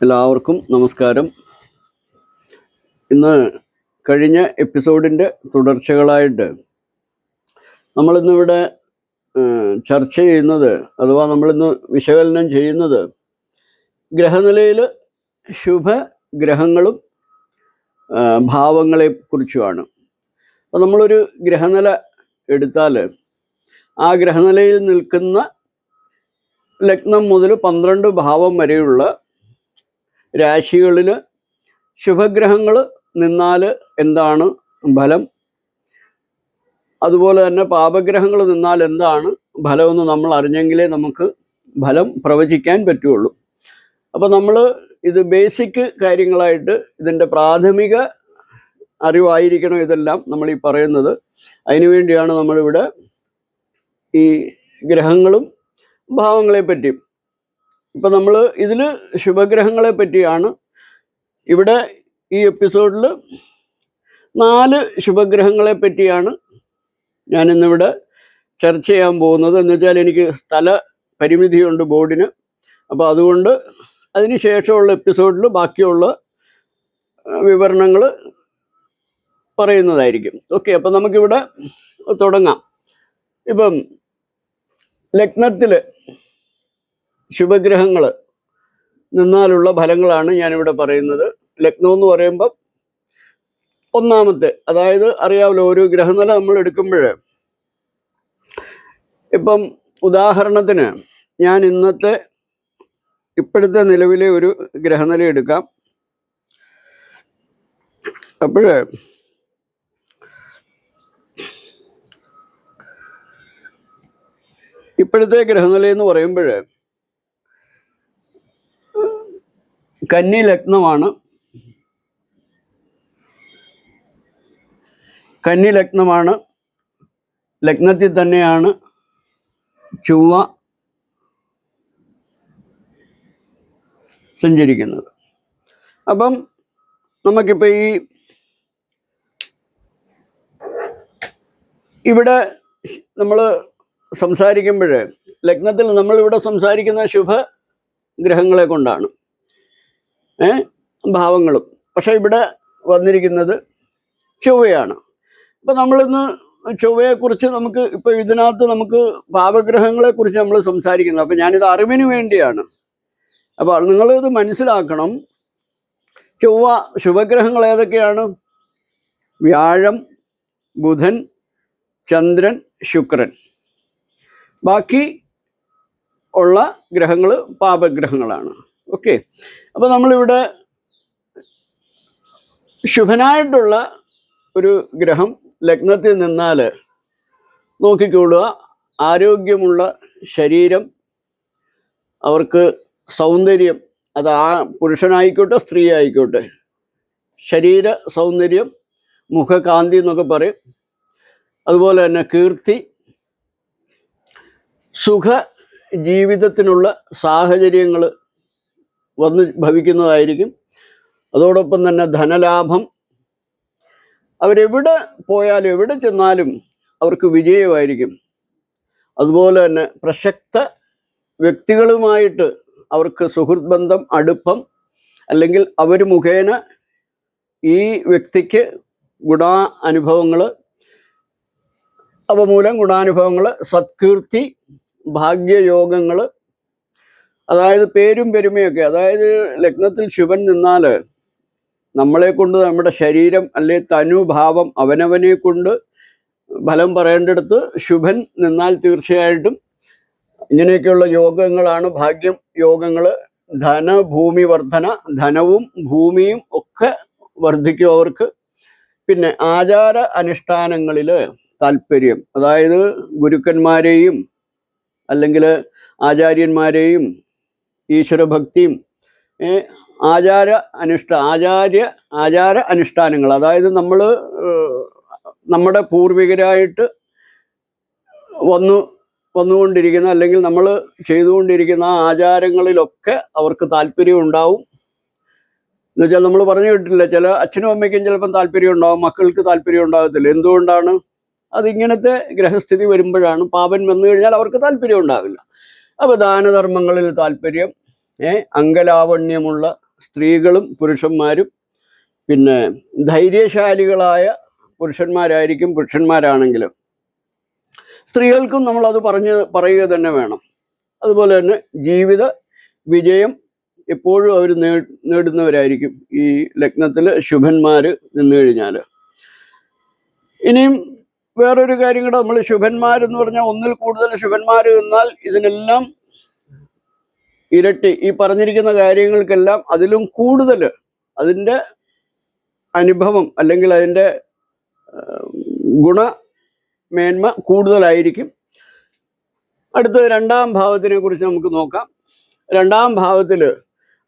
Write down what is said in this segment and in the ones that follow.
എല്ലാവർക്കും നമസ്കാരം. ഇന്ന് കഴിഞ്ഞ എപ്പിസോഡിന്റെ തുടർച്ചകളായിട്ട് നമ്മളിന്നിവിടെ ചർച്ച ചെയ്യുന്നത് അഥവാ നമ്മളിന്ന് വിശകലനം ചെയ്യുന്നത് ഗ്രഹനിലയിൽ ശുഭഗ്രഹങ്ങളും ഭാവങ്ങളെ കുറിച്ചുമാണ് അപ്പോൾ നമ്മളൊരു ഗ്രഹനില എടുത്താൽ ആ ഗ്രഹനിലയിൽ നിൽക്കുന്ന ലഗ്നം മുതൽ പന്ത്രണ്ട് ഭാവം വരെയുള്ള രാശികളിൽ ശുഭഗ്രഹങ്ങൾ നിന്നാൽ എന്താണ് ഫലം? അതുപോലെ തന്നെ പാപഗ്രഹങ്ങൾ നിന്നാൽ എന്താണ് ഫലമെന്ന് നമ്മൾ അറിഞ്ഞെങ്കിലേ നമുക്ക് ഫലം പ്രവചിക്കാൻ പറ്റുള്ളൂ. അപ്പോൾ നമ്മൾ ഇത് ബേസിക് കാര്യങ്ങളായിട്ട് ഇതിന്റെ പ്രാഥമിക അറിവായിരിക്കണം ഇതെല്ലാം നമ്മൾ ഈ പറയുന്നത്. അതിനുവേണ്ടിയാണ് നമ്മളിവിടെ ഈ ഗ്രഹങ്ങളും ഭാവങ്ങളെ പറ്റിയും ഇപ്പം നമ്മൾ ഇതിൽ ശുഭഗ്രഹങ്ങളെ പറ്റിയാണ്. ഇവിടെ ഈ എപ്പിസോഡിൽ നാല് ശുഭഗ്രഹങ്ങളെ പറ്റിയാണ് ഞാനിന്നിവിടെ ചർച്ച ചെയ്യാൻ പോകുന്നത്. എന്ന് വെച്ചാൽ എനിക്ക് സ്ഥല പരിമിതിയുണ്ട് ബോർഡിന്. അപ്പോൾ അതുകൊണ്ട് അതിന് ശേഷമുള്ള എപ്പിസോഡിൽ ബാക്കിയുള്ള വിവരണങ്ങൾ പറയുന്നതായിരിക്കും. ഓക്കെ അപ്പം നമുക്കിവിടെ തുടങ്ങാം. ഇപ്പം ലഗ്നത്തിൽ ശുഭഗ്രഹങ്ങൾ. നിന്നാലുള്ള ഫലങ്ങളാണ് ഞാനിവിടെ പറയുന്നത്. ലഗ്നം എന്ന് പറയുമ്പം ഒന്നാമത്തെ അതായത് അറിയാമല്ലോ ഒരു ഗ്രഹനില നമ്മൾ എടുക്കുമ്പോൾ. ഇപ്പം ഉദാഹരണത്തിന് ഞാൻ ഇന്നത്തെ ഇപ്പോഴത്തെ നിലവിലെ ഒരു ഗ്രഹനില എടുക്കാം. അപ്പോഴ് ഇപ്പോഴത്തെ ഗ്രഹനില എന്ന് പറയുമ്പോൾ കന്നി ലഗ്നമാണ്. കന്നി ലഗ്നമാണ്. ലഗ്നത്തിൽ തന്നെയാണ് ചൊവ്വ സഞ്ചരിക്കുന്നത്. അപ്പം നമുക്കിപ്പോൾ ഈ ഇവിടെ നമ്മൾ സംസാരിക്കുമ്പോൾ ലഗ്നത്തിൽ നമ്മളിവിടെ സംസാരിക്കുന്ന ശുഭ ഗ്രഹങ്ങളെ കൊണ്ടാണ്. ഭാവങ്ങളും. പക്ഷെ ഇവിടെ വന്നിരിക്കുന്നത് ചൊവ്വയാണ്. ഇപ്പം നമ്മളിന്ന് ചൊവ്വയെക്കുറിച്ച് നമുക്ക് ഇപ്പോൾ ഇതിനകത്ത് നമുക്ക് പാപഗ്രഹങ്ങളെ കുറിച്ച് നമ്മൾ സംസാരിക്കുന്നത്. അപ്പം ഞാനിത് അറിവിന് വേണ്ടിയാണ്. അപ്പോൾ നിങ്ങളിത് മനസ്സിലാക്കണം. ചൊവ്വ ശുഭഗ്രഹങ്ങൾ ഏതൊക്കെയാണ്? വ്യാഴം ബുധൻ ചന്ദ്രൻ ശുക്രൻ. ബാക്കി ഉള്ള ഗ്രഹങ്ങൾ പാപഗ്രഹങ്ങളാണ്. ഓക്കെ അപ്പോൾ നമ്മളിവിടെ ശുഭനായിട്ടുള്ള ഒരു ഗ്രഹം ലഗ്നത്തിൽ നിന്നാൽ നോക്കിക്കൊള്ളുക. ആരോഗ്യമുള്ള ശരീരം അവർക്ക് സൗന്ദര്യം അത് ആ പുരുഷനായിക്കോട്ടെ സ്ത്രീ ആയിക്കോട്ടെ ശരീര സൗന്ദര്യം മുഖകാന്തി എന്നൊക്കെ പറയും. അതുപോലെ തന്നെ കീർത്തി സുഖ ജീവിതത്തിനുള്ള സാഹചര്യങ്ങൾ വന്ന് ഭവിക്കുന്നതായിരിക്കും. അതോടൊപ്പം തന്നെ ധനലാഭം. അവരെവിടെ പോയാലും എവിടെ ചെന്നാലും അവർക്ക് വിജയമായിരിക്കും. അതുപോലെ തന്നെ പ്രശക്ത വ്യക്തികളുമായിട്ട് അവർക്ക് സുഹൃത് ബന്ധം അടുപ്പം അല്ലെങ്കിൽ അവർ മുഖേന ഈ വ്യക്തിക്ക് ഗുണാ അനുഭവങ്ങൾ അവ മൂലം ഗുണാനുഭവങ്ങൾ സത്കീർത്തി ഭാഗ്യയോഗങ്ങൾ അതായത് പേരും പെരുമയൊക്കെ അതായത് ലഗ്നത്തിൽ ശിവൻ നിന്നാൽ നമ്മളെ കൊണ്ട് നമ്മുടെ ശരീരം അല്ലെ തനുഭാവം അവനവനെ കൊണ്ട് ഫലം പറയേണ്ടടുത്ത് ശുഭൻ നിന്നാൽ തീർച്ചയായിട്ടും ഇങ്ങനെയൊക്കെയുള്ള യോഗങ്ങളാണ് ഭാഗ്യം. യോഗങ്ങൾ ധനഭൂമി വർധന ധനവും ഭൂമിയും ഒക്കെ വർദ്ധിക്കും അവർക്ക്. പിന്നെ ആചാര അനുഷ്ഠാനങ്ങളിൽ താല്പര്യം അതായത് ഗുരുക്കന്മാരെയും അല്ലെങ്കിൽ ആചാര്യന്മാരെയും ഈശ്വരഭക്തിയും ആചാര അനുഷ്ഠ ആചാര്യ ആചാര അനുഷ്ഠാനങ്ങൾ. അതായത് നമ്മൾ നമ്മുടെ പൂർവികരായിട്ട് വന്നു വന്നുകൊണ്ടിരിക്കുന്ന അല്ലെങ്കിൽ നമ്മൾ ചെയ്തുകൊണ്ടിരിക്കുന്ന ആചാരങ്ങളിലൊക്കെ അവർക്ക് താല്പര്യം ഉണ്ടാവും. എന്ന് വെച്ചാൽ നമ്മൾ പറഞ്ഞു കേട്ടില്ല ചില അച്ഛനും അമ്മയ്ക്കും ചിലപ്പം താല്പര്യം ഉണ്ടാവും മക്കൾക്ക് താല്പര്യം ഉണ്ടാകത്തില്ല. എന്തുകൊണ്ടാണ്? അതിങ്ങനത്തെ ഗ്രഹസ്ഥിതി വരുമ്പോഴാണ് പാപൻ വന്നു കഴിഞ്ഞാൽ അവർക്ക് താല്പര്യം ഉണ്ടാവില്ല. അപ്പോൾ ദാനധർമ്മങ്ങളിൽ താല്പര്യം ഏ അങ്കലാവണ്യമുള്ള സ്ത്രീകളും പുരുഷന്മാരും പിന്നെ ധൈര്യശാലികളായ പുരുഷന്മാരായിരിക്കും പുരുഷന്മാരാണെങ്കിലും സ്ത്രീകൾക്കും നമ്മൾ അത് പറഞ്ഞ് പറയുക തന്നെ വേണം. അതുപോലെ തന്നെ ജീവിത വിജയം എപ്പോഴും അവർ നേ നേടുന്നവരായിരിക്കും ഈ ലഗ്നത്തിൽ ശുഭന്മാർ നിന്നു കഴിഞ്ഞാൽ ഇനിയും വേറൊരു കാര്യം കൂടെ നമ്മൾ ശുഭന്മാരെന്ന് പറഞ്ഞാൽ ഒന്നിൽ കൂടുതൽ ശുഭന്മാർ എന്നാൽ ഇതിനെല്ലാം ഇരട്ടി. ഈ പറഞ്ഞിരിക്കുന്ന കാര്യങ്ങൾക്കെല്ലാം അതിലും കൂടുതൽ അതിന്റെ അനുഭവം അല്ലെങ്കിൽ അതിന്റെ ഗുണമേന്മ കൂടുതലായിരിക്കും. അടുത്ത രണ്ടാം ഭാവത്തിനെ കുറിച്ച് നമുക്ക് നോക്കാം. രണ്ടാം ഭാവത്തിൽ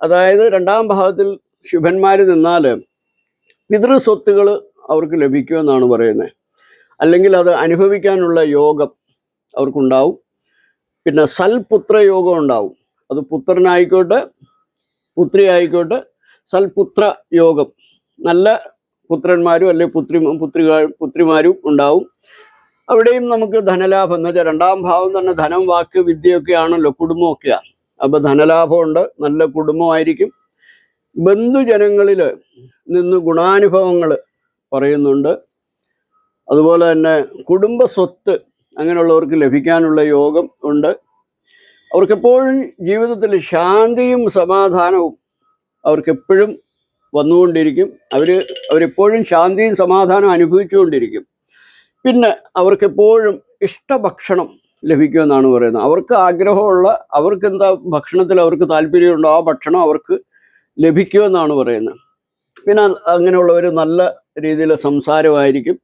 അതായത് രണ്ടാം ഭാവത്തിൽ ശുഭന്മാർ നിന്നാൽ പിതൃസ്വത്തുകൾ അവർക്ക് ലഭിക്കുമെന്നാണ് പറയുന്നത്. അല്ലെങ്കിൽ അത് അനുഭവിക്കാനുള്ള യോഗം അവർക്കുണ്ടാവും. പിന്നെ സൽപുത്ര യോഗം ഉണ്ടാവും. അത് പുത്രനായിക്കോട്ടെ പുത്രി ആയിക്കോട്ടെ സൽപുത്ര യോഗം. നല്ല പുത്രന്മാരും അല്ലെങ്കിൽ പുത്രി പുത്രി പുത്രിമാരും ഉണ്ടാവും. അവിടെയും നമുക്ക് ധനലാഭം എന്ന് വെച്ചാൽ രണ്ടാം ഭാവം തന്നെ ധനം വാക്ക് വിദ്യയൊക്കെ ആണല്ലോ കുടുംബമൊക്കെയാണ് അപ്പൊ ധനലാഭമുണ്ട് നല്ല കുടുംബമായിരിക്കും. ബന്ധുജനങ്ങളിൽ നിന്ന് ഗുണാനുഭവങ്ങൾ പറയുന്നുണ്ട്. അതുപോലെ തന്നെ കുടുംബ സ്വത്ത് അങ്ങനെയുള്ളവർക്ക് ലഭിക്കാനുള്ള യോഗം ഉണ്ട്. അവർക്കെപ്പോഴും ജീവിതത്തിൽ ശാന്തിയും സമാധാനവും അവർക്കെപ്പോഴും വന്നുകൊണ്ടിരിക്കും. അവർ അവരെപ്പോഴും ശാന്തിയും സമാധാനവും അനുഭവിച്ചുകൊണ്ടിരിക്കും. പിന്നെ അവർക്കെപ്പോഴും ഇഷ്ടഭക്ഷണം ലഭിക്കുമെന്നാണ് പറയുന്നത്. അവർക്ക് ആഗ്രഹമുള്ള അവർക്ക് എന്താ ഭക്ഷണത്തിൽ അവർക്ക് താല്പര്യമുണ്ടോ ആ ഭക്ഷണം അവർക്ക് ലഭിക്കുമെന്നാണ് പറയുന്നത്. പിന്നെ അങ്ങനെയുള്ളവർ നല്ല രീതിയിൽ സംസാരമായിരിക്കും.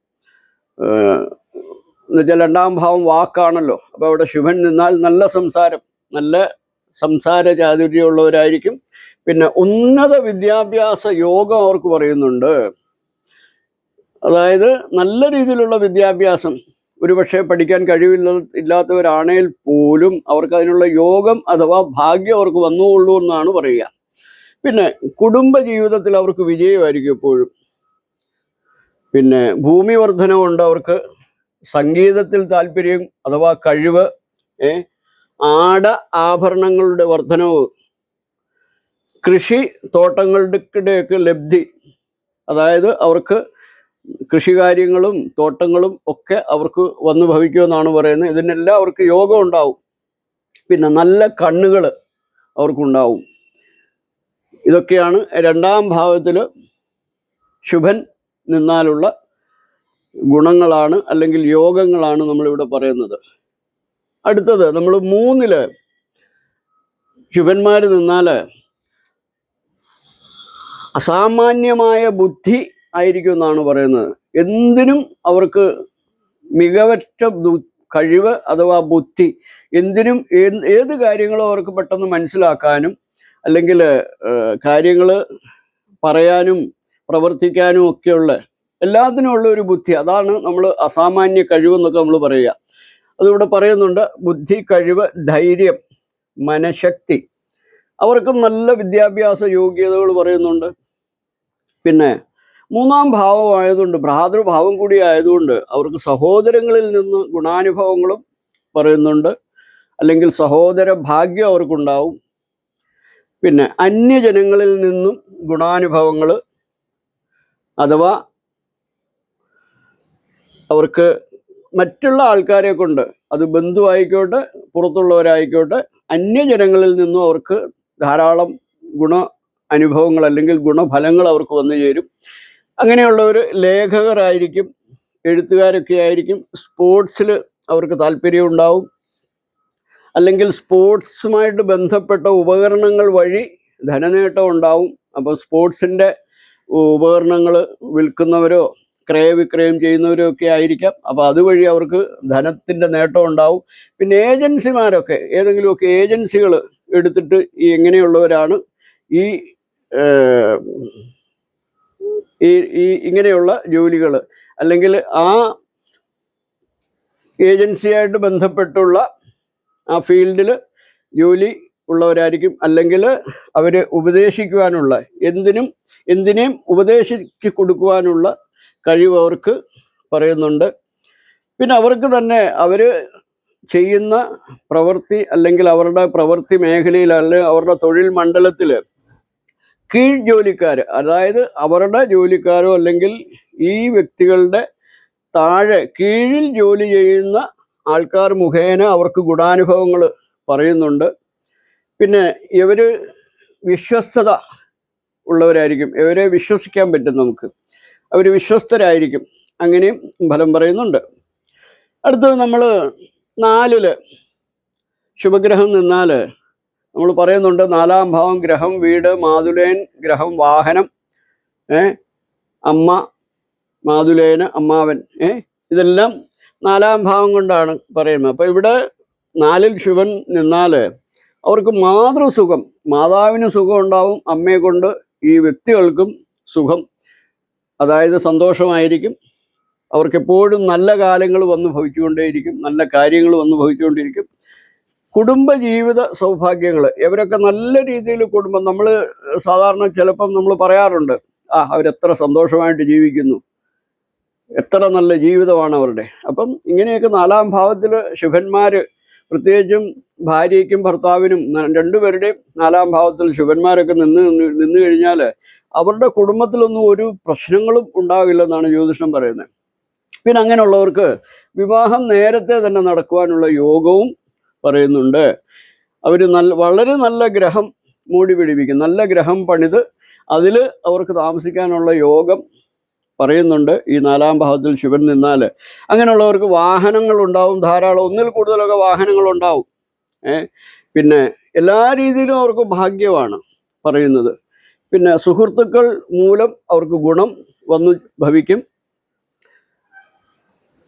എന്നുവെച്ചാൽ രണ്ടാം ഭാവം വാക്കാണല്ലോ. അപ്പോൾ അവിടെ ശുഭൻ നിന്നാൽ നല്ല സംസാരം നല്ല സംസാര ചാതുര്യമുള്ളവരായിരിക്കും. പിന്നെ ഉന്നത വിദ്യാഭ്യാസ യോഗം അവർക്ക് പറയുന്നുണ്ട്. അതായത് നല്ല രീതിയിലുള്ള വിദ്യാഭ്യാസം ഒരുപക്ഷെ പഠിക്കാൻ കഴിവില്ല ഇല്ലാത്തവരാണേൽ പോലും അവർക്ക് അതിനുള്ള യോഗം അഥവാ ഭാഗ്യം അവർക്ക് വന്നുകൊള്ളൂ എന്നാണ് പറയുക. പിന്നെ കുടുംബ ജീവിതത്തിൽ അവർക്ക് വിജയമായിരിക്കും എപ്പോഴും. പിന്നെ ഭൂമി വർധനമുണ്ട് അവർക്ക് സംഗീതത്തിൽ താല്പര്യം അഥവാ കഴിവ് ആട ആഭരണങ്ങളുടെ വർധനവ് കൃഷി തോട്ടങ്ങളുടെയൊക്കെ ലബ്ധി അതായത് അവർക്ക് കൃഷികാര്യങ്ങളും തോട്ടങ്ങളും ഒക്കെ അവർക്ക് വന്നു ഭവിക്കുമെന്നാണ് പറയുന്നത്. ഇതിനെല്ലാം അവർക്ക് യോഗം ഉണ്ടാവും. പിന്നെ നല്ല കണ്ണുകൾ അവർക്കുണ്ടാവും. ഇതൊക്കെയാണ് രണ്ടാം ഭാവത്തിൽ ശുഭൻ നിന്നാലുള്ള ഗുണങ്ങളാണ് അല്ലെങ്കിൽ യോഗങ്ങളാണ് നമ്മളിവിടെ പറയുന്നത്. അടുത്തത് നമ്മൾ മൂന്നിൽ ശുഭന്മാർ നിന്നാൽ അസാമാന്യമായ ബുദ്ധി ആയിരിക്കും എന്നാണ് പറയുന്നത്. എന്തിനും അവർക്ക് മികവറ്റ കഴിവ് അഥവാ ബുദ്ധി എന്തിനും ഏത് കാര്യങ്ങളും അവർക്ക് പെട്ടെന്ന് മനസ്സിലാക്കാനും അല്ലെങ്കിൽ കാര്യങ്ങൾ പറയാനും പ്രവർത്തിക്കാനും ഒക്കെയുള്ള എല്ലാത്തിനും ഉള്ള ഒരു ബുദ്ധി. അതാണ് നമ്മൾ അസാമാന്യ കഴിവെന്നൊക്കെ നമ്മൾ പറയുക. അതിവിടെ പറയുന്നുണ്ട് ബുദ്ധി കഴിവ് ധൈര്യം മനഃശക്തി. അവർക്ക് നല്ല വിദ്യാഭ്യാസ യോഗ്യതകൾ പറയുന്നുണ്ട്. പിന്നെ മൂന്നാം ഭാവമായതുകൊണ്ട് ഭ്രാതൃഭാവം കൂടി ആയതുകൊണ്ട് അവർക്ക് സഹോദരങ്ങളിൽ നിന്ന് ഗുണാനുഭവങ്ങളും പറയുന്നുണ്ട്. അല്ലെങ്കിൽ സഹോദര ഭാഗ്യം അവർക്കുണ്ടാവും. പിന്നെ അന്യജനങ്ങളിൽ നിന്നും ഗുണാനുഭവങ്ങൾ അഥവാ അവർക്ക് മറ്റുള്ള ആൾക്കാരെ കൊണ്ട് അത് ബന്ധുവായിക്കോട്ടെ പുറത്തുള്ളവരായിക്കോട്ടെ അന്യജനങ്ങളിൽ നിന്നും അവർക്ക് ധാരാളം ഗുണ അനുഭവങ്ങൾ അല്ലെങ്കിൽ ഗുണഫലങ്ങൾ അവർക്ക് വന്നു ചേരും. അങ്ങനെയുള്ളവർ ലേഖകരായിരിക്കും എഴുത്തുകാരൊക്കെ ആയിരിക്കും സ്പോർട്സിൽ അവർക്ക് താല്പര്യം ഉണ്ടാവും അല്ലെങ്കിൽ സ്പോർട്സുമായിട്ട് ബന്ധപ്പെട്ട ഉപകരണങ്ങൾ വഴി ധനനേട്ടം ഉണ്ടാവും. അപ്പോൾ സ്പോർട്സിന്റെ ഉപകരണങ്ങൾ വിൽക്കുന്നവരോ ക്രയവിക്രയം ചെയ്യുന്നവരോ ഒക്കെ ആയിരിക്കാം. അപ്പോൾ അതുവഴി അവർക്ക് ധനത്തിന്റെ നേട്ടം ഉണ്ടാവും. പിന്നെ ഏജൻസിമാരൊക്കെ ഏതെങ്കിലുമൊക്കെ ഏജൻസികൾ എടുത്തിട്ട് ഈ എങ്ങനെയുള്ളവരാണ് ഈ ഈ ഈ ഇങ്ങനെയുള്ള ജോലികൾ അല്ലെങ്കിൽ ആ ഏജൻസിയായിട്ട് ബന്ധപ്പെട്ടുള്ള ആ ഫീൽഡിൽ ജോലി ഉള്ളവരായിരിക്കും. അല്ലെങ്കിൽ അവർ ഉപദേശിക്കുവാനുള്ള എന്തിനും എന്തിനേയും ഉപദേശിച്ച് കൊടുക്കുവാനുള്ള കഴിവ് അവർക്ക് പറയുന്നുണ്ട്. പിന്നെ അവർക്ക് തന്നെ അവർ ചെയ്യുന്ന പ്രവൃത്തി അല്ലെങ്കിൽ അവരുടെ പ്രവൃത്തി മേഖലയിൽ അല്ലെങ്കിൽ അവരുടെ തൊഴിൽ മണ്ഡലത്തിൽ കീഴ് ജോലിക്കാർ അതായത് അവരുടെ ജോലിക്കാരോ അല്ലെങ്കിൽ ഈ വ്യക്തികളുടെ താഴെ കീഴിൽ ജോലി ചെയ്യുന്ന ആൾക്കാർ മുഖേന അവർക്ക് ഗുണാനുഭവങ്ങൾ പറയുന്നുണ്ട്. പിന്നെ ഇവർ വിശ്വസ്തത ഉള്ളവരായിരിക്കും. ഇവരെ വിശ്വസിക്കാൻ പറ്റും നമുക്ക്. അവർ വിശ്വസ്തരായിരിക്കും. അങ്ങനെയും ഫലം പറയുന്നുണ്ട്. അടുത്തത് നമ്മൾ നാലിൽ ശുഭഗ്രഹം നിന്നാൽ നമ്മൾ പറയുന്നുണ്ട് നാലാം ഭാവം ഗ്രഹം വീട് മാതുലേൻ ഗ്രഹം വാഹനം ഏ അമ്മ മാതുലേന് അമ്മാവൻ ഏ ഇതെല്ലാം നാലാം ഭാവം കൊണ്ടാണ് പറയുന്നത്. അപ്പോൾ ഇവിടെ നാലിൽ ശുഭൻ നിന്നാൽ അവർക്ക് മാതൃസുഖം മാതാവിന് സുഖം ഉണ്ടാവും അമ്മയെ കൊണ്ട് ഈ വ്യക്തികൾക്കും സുഖം അതായത് സന്തോഷമായിരിക്കും. അവർക്കെപ്പോഴും നല്ല കാലങ്ങൾ വന്ന് ഭവിച്ചുകൊണ്ടേയിരിക്കും നല്ല കാര്യങ്ങൾ വന്ന് ഭവിച്ചുകൊണ്ടിരിക്കും കുടുംബ ജീവിത സൗഭാഗ്യങ്ങൾ ഇവരൊക്കെ നല്ല രീതിയിൽ കുടുംബം. നമ്മൾ സാധാരണ ചിലപ്പം നമ്മൾ പറയാറുണ്ട് ആ അവരെത്ര സന്തോഷമായിട്ട് ജീവിക്കുന്നു. എത്ര നല്ല ജീവിതമാണ് അവരുടെ. അപ്പം ഇങ്ങനെയൊക്കെ നാലാം ഭാവത്തിൽ ശുഭന്മാര് പ്രത്യേകിച്ചും ഭാര്യയ്ക്കും ഭർത്താവിനും രണ്ടുപേരുടെയും നാലാം ഭാവത്തിൽ ശുഭന്മാരൊക്കെ നിന്ന് നിന്ന് കഴിഞ്ഞാൽ അവരുടെ കുടുംബത്തിലൊന്നും ഒരു പ്രശ്നങ്ങളും ഉണ്ടാകില്ലെന്നാണ് ജ്യോതിഷം പറയുന്നത്. പിന്നെ അങ്ങനെയുള്ളവർക്ക് വിവാഹം നേരത്തെ തന്നെ നടക്കുവാനുള്ള യോഗവും പറയുന്നുണ്ട്. അവർ നല്ല വളരെ നല്ല ഗ്രഹം മൂടി പിടിപ്പിക്കും. നല്ല ഗ്രഹം പണിത് അതിൽ അവർക്ക് താമസിക്കാനുള്ള യോഗം പറയുന്നുണ്ട് ഈ നാലാം ഭാവത്തിൽ ശിവൻ നിന്നാൽ അങ്ങനെയുള്ളവർക്ക് വാഹനങ്ങൾ ഉണ്ടാവും ധാരാളം. ഒന്നിൽ കൂടുതലൊക്കെ വാഹനങ്ങൾ ഉണ്ടാവും പിന്നെ എല്ലാ രീതിയിലും അവർക്ക് ഭാഗ്യമാണ് പറയുന്നത്. പിന്നെ സുഹൃത്തുക്കൾ മൂലം അവർക്ക് ഗുണം വന്നു ഭവിക്കും.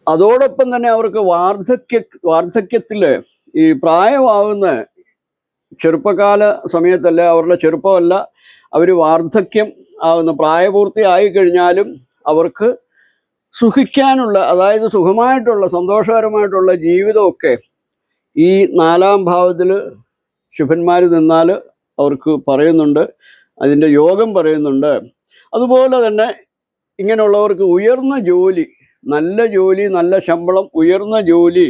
അതോടൊപ്പം തന്നെ അവർക്ക് വാർദ്ധക്യ വാർദ്ധക്യത്തിൽ ഈ പ്രായമാവുന്ന ചെറുപ്പകാല സമയത്തല്ല അവരുടെ ചെറുപ്പമല്ല അവർ വാർദ്ധക്യം ആകുന്ന പ്രായപൂർത്തി ആയി കഴിഞ്ഞാലും അവർക്ക് സുഖിക്കാനുള്ള അതായത് സുഖമായിട്ടുള്ള സന്തോഷകരമായിട്ടുള്ള ജീവിതമൊക്കെ ഈ നാലാം ഭാവത്തിൽ ശുഭന്മാർ നിന്നാൽ അവർക്ക് പറയുന്നുണ്ട് അതിന്റെ യോഗം പറയുന്നുണ്ട്. അതുപോലെ തന്നെ ഇങ്ങനെയുള്ളവർക്ക് ഉയർന്ന ജോലി നല്ല ജോലി നല്ല ശമ്പളം ഉയർന്ന ജോലി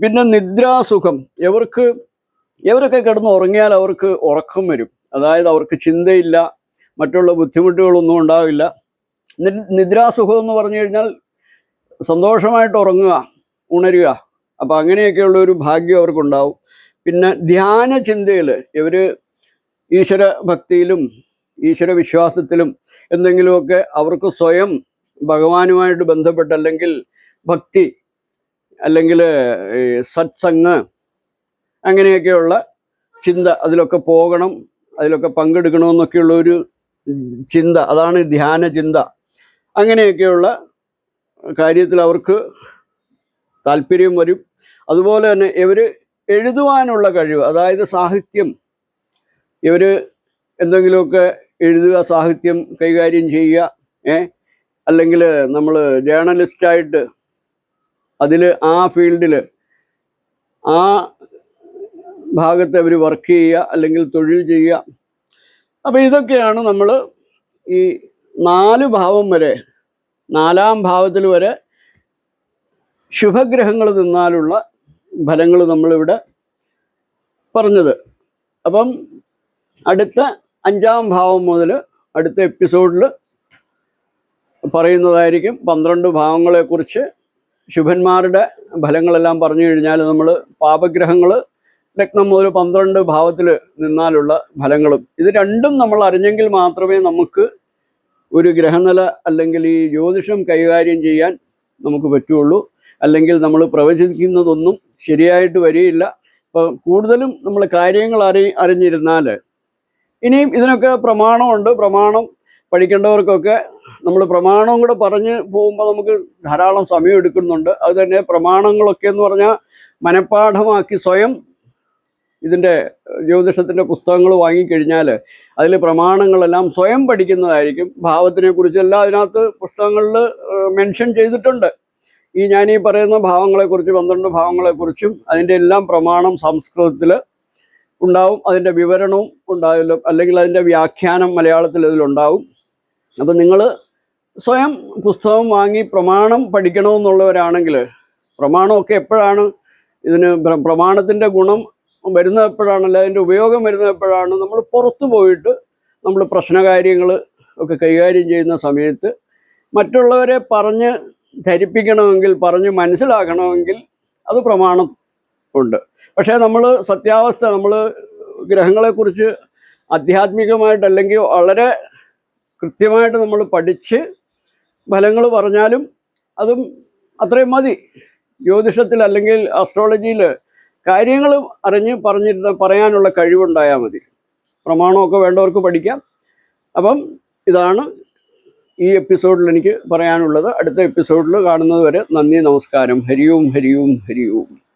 പിന്നെ നിദ്രാസുഖം. ഇവർക്ക് ഇവരൊക്കെ കിടന്ന് ഉറങ്ങിയാൽ അവർക്ക് ഉറക്കം വരും. അതായത് അവർക്ക് ചിന്തയില്ല മറ്റുള്ള ബുദ്ധിമുട്ടുകളൊന്നും ഉണ്ടാവില്ല. നിദ്രാസുഖം എന്ന് പറഞ്ഞു കഴിഞ്ഞാൽ സന്തോഷമായിട്ട് ഉറങ്ങുക ഉണരുക. അപ്പം അങ്ങനെയൊക്കെയുള്ള ഒരു ഭാഗ്യം അവർക്കുണ്ടാവും. പിന്നെ ധ്യാന ചിന്തയിൽ ഇവർ ഈശ്വര ഭക്തിയിലും ഈശ്വര വിശ്വാസത്തിലും എന്തെങ്കിലുമൊക്കെ അവർക്ക് സ്വയം ഭഗവാനുമായിട്ട് ബന്ധപ്പെട്ട് അല്ലെങ്കിൽ ഭക്തി അല്ലെങ്കിൽ സത്സംഗ് അങ്ങനെയൊക്കെയുള്ള ചിന്ത അതിലൊക്കെ പോകണം അതിലൊക്കെ പങ്കെടുക്കണമെന്നൊക്കെയുള്ള ഒരു ചിന്ത. അതാണ് ധ്യാന ചിന്ത. അങ്ങനെയൊക്കെയുള്ള കാര്യത്തിൽ അവർക്ക് താല്പര്യം വരും. അതുപോലെ തന്നെ ഇവർ എഴുതുവാനുള്ള കഴിവ് അതായത് സാഹിത്യം. ഇവർ എന്തെങ്കിലുമൊക്കെ എഴുതുക സാഹിത്യം കൈകാര്യം ചെയ്യുക ഏ? അല്ലെങ്കിൽ നമ്മൾ ജേർണലിസ്റ്റായിട്ട് അതിൽ ആ ഫീൽഡിൽ ആ ഭാഗത്ത് അവർ വർക്ക് ചെയ്യുക അല്ലെങ്കിൽ തൊഴിൽ ചെയ്യുക. അപ്പോൾ ഇതൊക്കെയാണ് നമ്മൾ ഈ നാല് ഭാവം വരെ നാലാം ഭാവത്തിൽ വരെ ശുഭഗ്രഹങ്ങൾ നിന്നാലുള്ള ഫലങ്ങൾ നമ്മളിവിടെ പറഞ്ഞത്. അപ്പം അടുത്ത അഞ്ചാം ഭാവം മുതൽ അടുത്ത എപ്പിസോഡിൽ പറയുന്നതായിരിക്കും പന്ത്രണ്ട് ഭാവങ്ങളെക്കുറിച്ച് ശുഭന്മാരുടെ ഫലങ്ങളെല്ലാം പറഞ്ഞു കഴിഞ്ഞാൽ നമ്മൾ പാപഗ്രഹങ്ങൾ ലഗ്നം മുതൽ പന്ത്രണ്ട് ഭാവത്തിൽ നിന്നാലുള്ള ഫലങ്ങളും ഇത് രണ്ടും നമ്മൾ അറിഞ്ഞെങ്കിൽ മാത്രമേ നമുക്ക് ഒരു ഗ്രഹനില അല്ലെങ്കിൽ ഈ ജ്യോതിഷം കൈകാര്യം ചെയ്യാൻ നമുക്ക് പറ്റുള്ളൂ. അല്ലെങ്കിൽ നമ്മൾ പ്രവചിക്കുന്നതൊന്നും ശരിയായിട്ട് വരികയില്ല. അപ്പോൾ കൂടുതലും നമ്മൾ കാര്യങ്ങൾ അറി അറിഞ്ഞിരുന്നാൽ ഇനിയും ഇതിനൊക്കെ പ്രമാണമുണ്ട്. പ്രമാണം പഠിക്കേണ്ടവർക്കൊക്കെ നമ്മൾ പ്രമാണവും കൂടെ പറഞ്ഞ് പോകുമ്പോൾ നമുക്ക് ധാരാളം സമയം എടുക്കുന്നുണ്ട്. അതുതന്നെ പ്രമാണങ്ങളൊക്കെ എന്ന് പറഞ്ഞാൽ മനഃപ്പാഠമാക്കി സ്വയം ഇതിന്റെ ജ്യോതിഷത്തിന്റെ പുസ്തകങ്ങൾ വാങ്ങിക്കഴിഞ്ഞാൽ അതിൽ പ്രമാണങ്ങളെല്ലാം സ്വയം പഠിക്കുന്നതായിരിക്കും. ഭാവത്തിനെ കുറിച്ചെല്ലാം അതിനകത്ത് പുസ്തകങ്ങളിൽ മെൻഷൻ ചെയ്തിട്ടുണ്ട്. ഈ ഞാൻ ഈ പറയുന്ന ഭാവങ്ങളെക്കുറിച്ച് പന്ത്രണ്ട് ഭാവങ്ങളെക്കുറിച്ചും അതിന്റെ എല്ലാം പ്രമാണം സംസ്കൃതത്തിൽ ഉണ്ടാവും. അതിന്റെ വിവരണവും ഉണ്ടാവില്ല അല്ലെങ്കിൽ അതിന്റെ വ്യാഖ്യാനം മലയാളത്തിൽ ഇതിലുണ്ടാവും അപ്പം നിങ്ങൾ സ്വയം പുസ്തകം വാങ്ങി പ്രമാണം പഠിക്കണമെന്നുള്ളവരാണെങ്കിൽ പ്രമാണമൊക്കെ എപ്പോഴാണ് ഇതിന് പ്രമാണത്തിന്റെ ഗുണം വരുന്നത് എപ്പോഴാണല്ലോ അതിന്റെ ഉപയോഗം വരുന്നപ്പോഴാണ് നമ്മൾ പുറത്തു പോയിട്ട് നമ്മൾ പ്രശ്നകാര്യങ്ങൾ ഒക്കെ കൈകാര്യം ചെയ്യുന്ന സമയത്ത് മറ്റുള്ളവരെ പറഞ്ഞ് ധരിപ്പിക്കണമെങ്കിൽ പറഞ്ഞ് മനസ്സിലാക്കണമെങ്കിൽ അത് പ്രമാണം ഉണ്ട്. പക്ഷേ നമ്മൾ സത്യാവസ്ഥ നമ്മൾ ഗ്രഹങ്ങളെക്കുറിച്ച് ആധ്യാത്മികമായിട്ട് അല്ലെങ്കിൽ വളരെ കൃത്യമായിട്ട് നമ്മൾ പഠിച്ച് ഫലങ്ങൾ പറഞ്ഞാലും അതും അത്രയും മതി. ജ്യോതിഷത്തിൽ അല്ലെങ്കിൽ അസ്ട്രോളജിയിൽ കാര്യങ്ങൾ അറിഞ്ഞ് പറഞ്ഞിരുന്ന പറയാനുള്ള കഴിവുണ്ടായാൽ മതി. പ്രമാണമൊക്കെ വേണ്ടവർക്ക് പഠിക്കാം. അപ്പം ഇതാണ് ഈ എപ്പിസോഡിൽ എനിക്ക് പറയാനുള്ളത്. അടുത്ത എപ്പിസോഡിൽ കാണുന്നത് വരെ നന്ദി നമസ്കാരം. ഹരിയും ഹരിയും ഹരിയും.